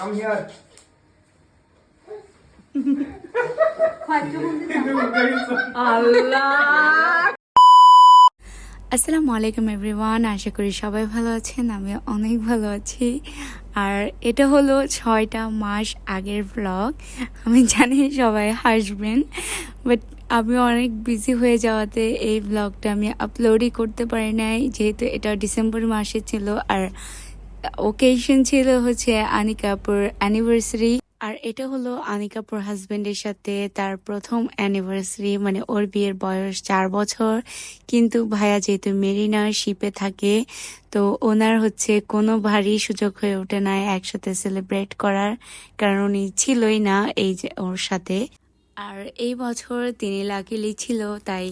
Come here. আসসালামু আলাইকুম everyone আশা করি সবাই ভালো আছেন আমি অনেক ভালো আছি। আর এটা হলো ছয়টা মাস আগের ব্লগ আমি জানি সবাই হাসবেন বাট আমি অনেক বিজি হয়ে যাওয়াতে এই ব্লগটা আমি আপলোডই করতে পারি নাই যেহেতু এটা ডিসেম্বর মাসে ছিল আর ওকেশন ছিল হচ্ছে আনিকাপুর অ্যানিভার্সারি আর এটা হলো আনিকাপুর হাজবেন্ডের সাথে তার প্রথম অ্যানিভার্সারি মানে ওর বিয়ের বয়স চার বছর। কিন্তু ভাইয়া যেহেতু মেরিনা শিপে থাকে, তো ওনার হচ্ছে কোনো ভারী সুযোগ হয়ে ওঠে না একসাথে সেলিব্রেট করার, কারণ উনি ছিলই না এই যে ওর সাথে। আর এই বছর তিনি লাকিলি ছিল, তাই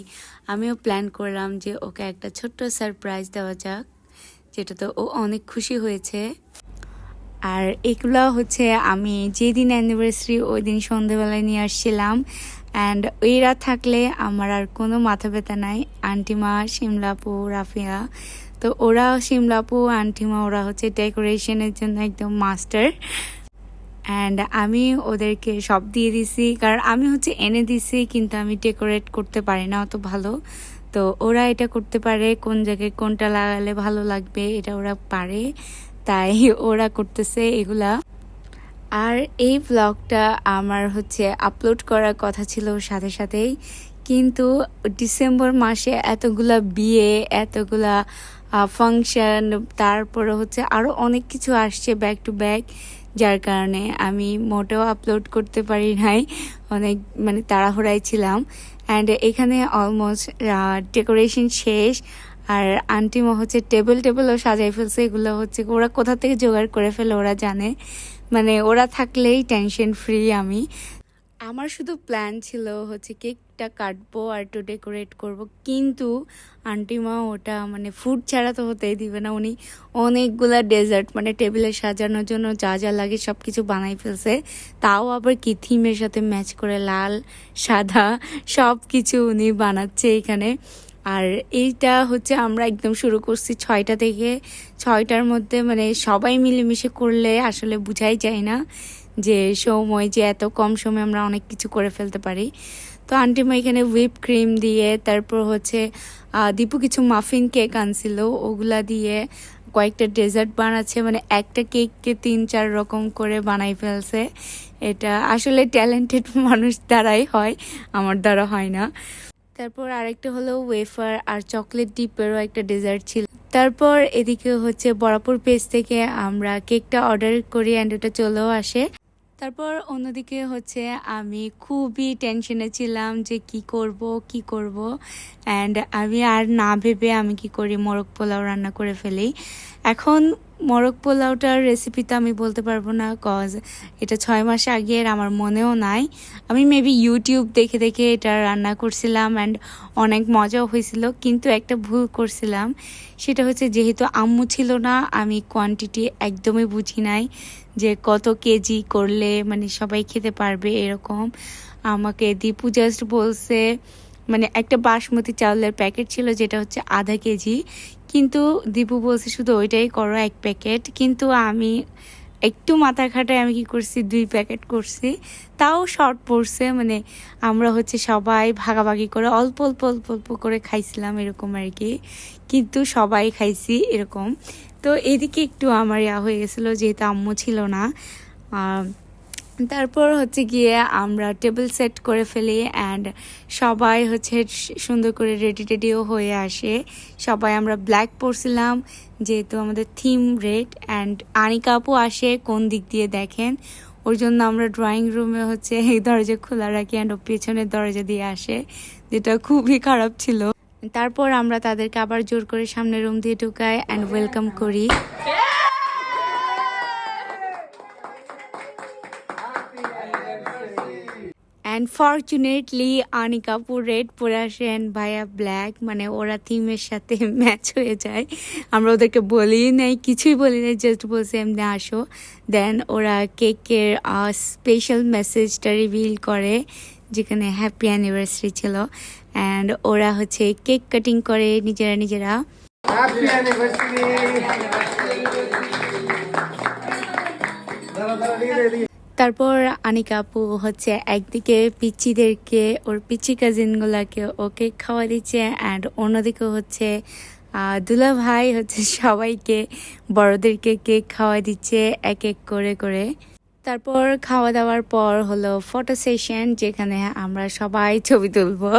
আমিও প্ল্যান করলাম যে ওকে একটা ছোট্ট সারপ্রাইজ দেওয়া যাক। যেটাতে ও অনেক খুশি হয়েছে। আর এগুলো হচ্ছে আমি যেদিন অ্যানিভার্সারি ওই দিন সন্ধেবেলায় নিয়ে আসছিলাম। অ্যান্ড এরা থাকলে আমার আর কোনো মাথা ব্যথা নাই। আন্টিমা শিমলাপু রাফিয়া। তো ওরা শিমলাপু আন্টিমা ওরা হচ্ছে ডেকোরেশনের জন্য একদম মাস্টার অ্যান্ড আমি ওদেরকে সব দিয়ে দিছি। কারণ আমি হচ্ছে এনে দিছি, কিন্তু আমি ডেকোরেট করতে পারি না অত ভালো। তো ওরা এটা করতে পারে কোন জায়গায় কোনটা লাগালে ভালো লাগবে এটা ওরা পারে। তাই ওরা করতেছে এগুলা। আর এই ব্লগটা আমার হচ্ছে আপলোড করার কথা ছিল সাথে সাথেই। কিন্তু ডিসেম্বর মাসে এতগুলা বিয়ে, এতগুলা ফাংশন তারপরে হচ্ছে আরও অনেক কিছু আসছে ব্যাক টু ব্যাক যার কারণে আমি মোটেও আপলোড করতে পারি নাই, অনেক মানে তাড়াহুড়াই ছিলাম। অ্যান্ড এখানে অলমোস্ট ডেকোরেশন শেষ, আর আন্টিমা হচ্ছে টেবিল টেবিলও সাজাই ফেলছে, এগুলো হচ্ছে ওরা কোথা থেকে জোগাড় করে ফেলে, ওরা জানে। মানে ওরা থাকলেই টেনশন ফ্রি আমি। আমার শুধু প্ল্যান ছিল হচ্ছে কেকটা কাটবো আর একটু ডেকোরেট করব। কিন্তু আন্টিমা ওটা মানে ফুড ছাড়া তো হতেই দিবে না। উনি অনেকগুলা ডেজার্ট মানে টেবিলে সাজানোর জন্য যা যা লাগে সব কিছু বানাই ফেলছে। তাও আবার কি থিমের সাথে ম্যাচ করে লাল, সাদা সব কিছু উনি বানাচ্ছে এখানে। আর এইটা হচ্ছে আমরা একদম শুরু করছি ছয়টা থেকে। ছয়টার মধ্যে মানে সবাই মিলেমিশে করলে আসলে বুঝাই যায় না যে সময় যে এত কম সময়ে আমরা অনেক কিছু করে ফেলতে পারি। তো আন্টিমা এখানে হুইপ ক্রিম দিয়ে, তারপর হচ্ছে দীপু কিছু মাফিন কেক আনছিল, ওগুলা দিয়ে কয়েকটা ডেজার্ট বানাচ্ছে মানে একটা কেককে তিন, চার রকম করে বানাই ফেলছে। এটা আসলে ট্যালেন্টেড মানুষ দ্বারাই হয়, আমার দ্বারা হয় না। তারপর আরেকটা হলো ওয়েফার আর চকলেট ডিপেরও একটা ডেজার্ট ছিল। তারপর এদিকে হচ্ছে বরাপুর পেজ থেকে আমরা কেকটা অর্ডার করি অ্যান্ড ওটা চলেও আসে। তারপর অন্যদিকে হচ্ছে আমি খুবই টেনশনে ছিলাম যে কি করব কি করব। অ্যান্ড আমি আর না ভেবে আমি কি করি, মোরগ পোলাও রান্না করে ফেলি। এখন মরক পোলাওটার রেসিপি তো আমি বলতে পারব না কজ এটা ছয় মাস আগের, আমার মনেও নাই। আমি মেবি ইউটিউব দেখে দেখে এটা রান্না করছিলাম অ্যান্ড অনেক মজাও হয়েছিল, কিন্তু একটা ভুল করছিলাম। সেটা হচ্ছে যেহেতু আম্মু ছিল না, আমি কোয়ান্টিটি একদমই বুঝি নাই যে কত কেজি করলে মানে সবাই খেতে পারবে এরকম। আমাকে দীপু জাস্ট বলছে মানে একটা বাসমতি চাউলের প্যাকেট ছিল, যেটা হচ্ছে আধা কেজি। কিন্তু দীপু বলছে শুধু ওইটাই করো, এক প্যাকেট। কিন্তু আমি একটু মাথা খাটায় আমি কি করছি, দুই প্যাকেট করছি। তাও শর্ট পড়ছে মানে আমরা হচ্ছে সবাই ভাগাভাগি করে অল্প অল্প অল্প অল্প করে খাইছিলাম এরকম আর কি। কিন্তু সবাই খাইছি এরকম। তো এদিকে একটু আমার ইয়া হয়ে গেছিল, যেহেতু আম্মু ছিল না। তারপর হচ্ছে গিয়ে আমরা টেবিল সেট করে ফেলি অ্যান্ড সবাই হচ্ছে সুন্দর করে রেডি টেডিও হয়ে আসে। সবাই আমরা ব্ল্যাক পরছিলাম, যেহেতু আমাদের থিম রেড অ্যান্ড আনিকা আপু আসে কোন দিক দিয়ে দেখেন, ওর জন্য আমরা ড্রয়িং রুমে হচ্ছে এই দরজা খোলা রাখি অ্যান্ড ও পেছনের দরজা দিয়ে আসে, যেটা খুবই খারাপ ছিল। তারপর আমরা তাদেরকে আবার জোর করে সামনের রুম দিয়ে ঢুকাই অ্যান্ড ওয়েলকাম করি। অ্যান্ড ফর্চুনেটলি আনিকাপুর রেড পরে আসেন ভাইয়া ব্ল্যাক মানে ওরা থিমের সাথে ম্যাচ হয়ে যায়। আমরা ওদেরকে বলি নাই, কিছুই বলি নাই জাস্ট বলছি, এমনি আসো। দেন ওরা কেকের স্পেশাল মেসেজটা রিভিল করে, যেখানে হ্যাপি অ্যানিভার্সারি ছিল। অ্যান্ড ওরা হচ্ছে কেক কাটিং করে নিজেরা নিজেরা। Happy anniversary! তারপর আনিকা আপু হচ্ছে একদিকে পিচ্চিদেরকে, ওর পিচ্চি কাজিনগুলাকে ওকে খাওয়া দিচ্ছে অ্যান্ড অন্যদিকে হচ্ছে দুলা ভাই হচ্ছে সবাইকে, বড়দেরকে কেক খাওয়া দিচ্ছে এক এক করে করে। তারপর খাওয়া দাওয়ার পর হলো ফটো সেশন যেখানে আমরা সবাই ছবি তুলবো।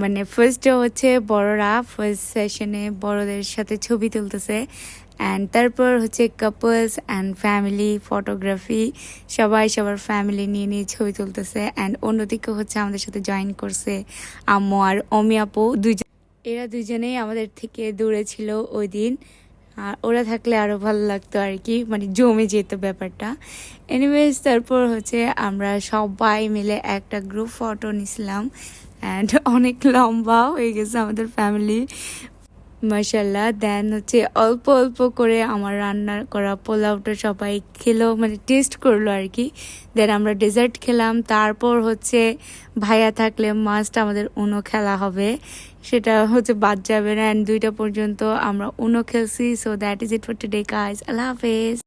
মানে ফার্স্টে হচ্ছে বড়রা ফার্স্ট সেশনে বড়দের সাথে ছবি তুলতেছে। অ্যান্ড তারপর হচ্ছে কাপলস অ্যান্ড ফ্যামিলি ফটোগ্রাফি সবাই সবার ফ্যামিলি নিয়ে নিয়ে ছবি তুলতেছে। অ্যান্ড অন্যদিকে হচ্ছে আমাদের সাথে জয়েন করছে আম্মু আর অমি আপু। দুইজন এরা দুজনেই আমাদের থেকে দূরে ছিল ওই দিন। আর ওরা থাকলে আরও ভালো লাগতো আর কি মানে জমে যেত ব্যাপারটা। এনিওয়েজ তারপর হচ্ছে আমরা সবাই মিলে একটা গ্রুপ ফটো নিছিলাম। অ্যান্ড অনেক লম্বা হয়ে গেছে আমাদের ফ্যামিলি মাসাল্লাহ দেন হচ্ছে অল্প অল্প করে আমার রান্না করা পোলাওটা সবাই খেলো মানে টেস্ট করল আর কি দেন আমরা ডেজার্ট খেলাম, তারপর হচ্ছে ভাইয়া থাকলে মাস্ট আমাদের উনো খেলা হবে। সেটা হচ্ছে বাদ যাবে না অ্যান্ড দুইটা পর্যন্ত আমরা উনো খেলছি so that is it for today কাজ আল্লাহ হাফেজ।